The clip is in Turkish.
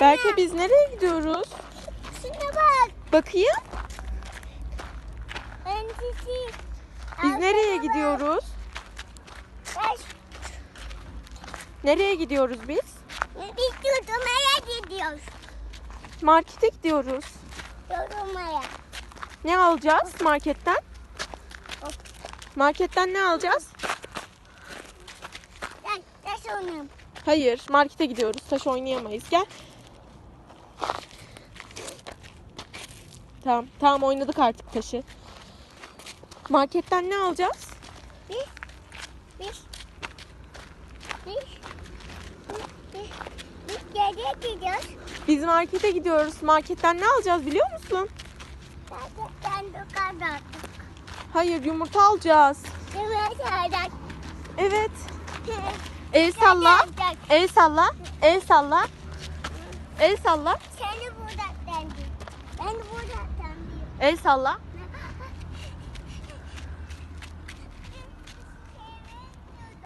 Berke biz nereye gidiyoruz? Şuna bak. Bakayım. Ben sizi. Biz nereye gidiyoruz? Ben, Nereye gidiyoruz biz? biz yudumaya gidiyoruz. Markete gidiyoruz. Yudumaya. Ne alacağız marketten? Marketten ne alacağız? Ben taş oynayayım. Hayır, markete gidiyoruz. Taş oynayamayız. Gel. Tamam, tamam oynadık artık taşı. Marketten ne alacağız? Biz, biz, biz, biz, biz nereye gidiyoruz? Biz markete gidiyoruz. Marketten ne alacağız biliyor musun? Gerçekten dükkandan. Hayır, yumurta alacağız. Yumurtadan. Evet. El salla. El salla. El salla. El salla. Seni buradan dendim. Ben buradan dendim. El salla.